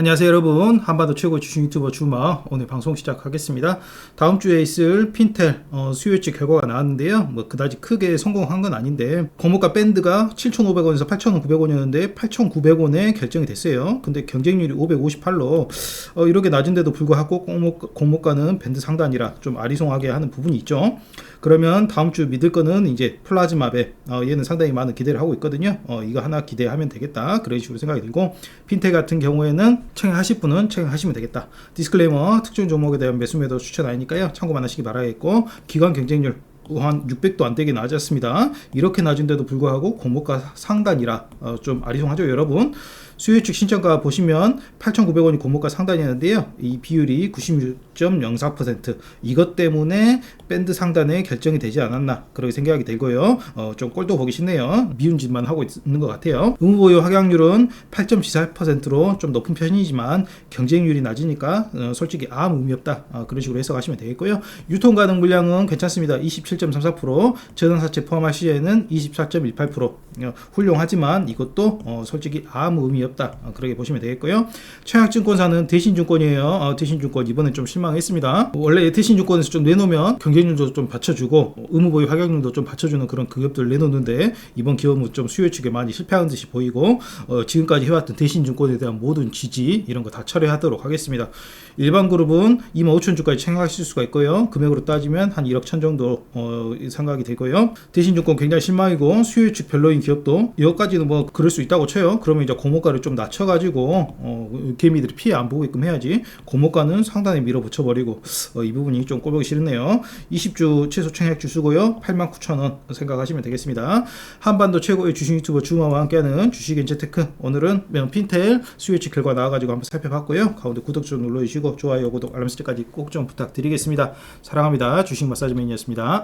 안녕하세요 여러분. 한반도 최고 주식 유튜버 주마. 오늘 방송 시작하겠습니다. 다음 주에 있을 핀텔 어, 수요일치 결과가 나왔는데요. 뭐 그다지 크게 성공한 건 아닌데 공모가 밴드가 7,500원에서 8,900원이었는데 8,900원에 결정이 됐어요. 근데 경쟁률이 558로 어, 이렇게 낮은데도 불구하고 공모, 공모가는 밴드 상단이라 좀 아리송하게 하는 부분이 있죠. 그러면 다음 주 믿을 거는 이제 플라즈마베 어, 얘는 상당히 많은 기대를 하고 있거든요. 어, 이거 하나 기대하면 되겠다. 그런 식으로 생각이 들고 핀텔 같은 경우에는 청약하실 분은 청약하시면 되겠다. 디스클레이머 특정 종목에 대한 매수 매도 추천 아니니까요. 참고만 하시기 바라겠고 기관 경쟁률 한 600도 안 되게 낮았습니다. 이렇게 낮은데도 불구하고 공모가 상단이라 어, 좀 아리송하죠, 여러분. 수요 측 신청가 보시면 8,900원이 공모가 상단이었는데요. 이 비율이 96.04% 이것 때문에 밴드 상단에 결정이 되지 않았나 그렇게 생각이 들고요. 어, 좀 꼴도 보기 싫네요. 미운 짓만 하고 있는 것 같아요. 의무보유 확약률은 8.74%로 좀 높은 편이지만 경쟁률이 낮으니까 어, 솔직히 아무 의미 없다. 어, 그런 식으로 해석하시면 되겠고요. 유통 가능 물량은 괜찮습니다. 27.34% 전환사채 포함할 시에는 24.18% 어, 훌륭하지만 이것도 어, 솔직히 아무 의미 없다. 어, 그렇게 보시면 되겠고요. 청약증권사는 대신증권이에요. 어, 대신증권 이번에 좀 실망했습니다. 원래 대신증권에서 좀 내놓으면 경쟁률도 좀 받쳐주고 어, 의무보유 확약률도 좀 받쳐주는 그런 급여들 내놓는데 이번 기업은 좀 수요 측에 많이 실패한 듯이 보이고 어, 지금까지 해왔던 대신증권에 대한 모든 지지 이런 거 다 철회하도록 하겠습니다. 일반 그룹은 2만 5천 주까지 청약하실 수가 있고요. 금액으로 따지면 한 1억 천 정도 어, 생각이 되고요. 대신증권 굉장히 실망이고 수요 측 별로인 기업도 이것까지는 뭐 그럴 수 있다고 쳐요. 그러면 이제 고모가를 좀 낮춰가지고 어, 개미들이 피해 안 보게끔 해야지. 고모가는 상단에 밀어붙여 버리고 어, 이 부분이 좀 꼴보기 싫네요. 20주 최소 청약주 쓰고요. 8만 9천 원 생각하시면 되겠습니다. 한반도 최고의 주식 유튜버 주마와 함께하는 주식엔체테크 오늘은 핀텔 수요 측 결과 나와가지고 한번 살펴봤고요. 가운데 구독 좀 눌러주시고 좋아요, 구독, 알람 설정까지 꼭 좀 부탁드리겠습니다. 사랑합니다. 주식 마사지 맨이었습니다.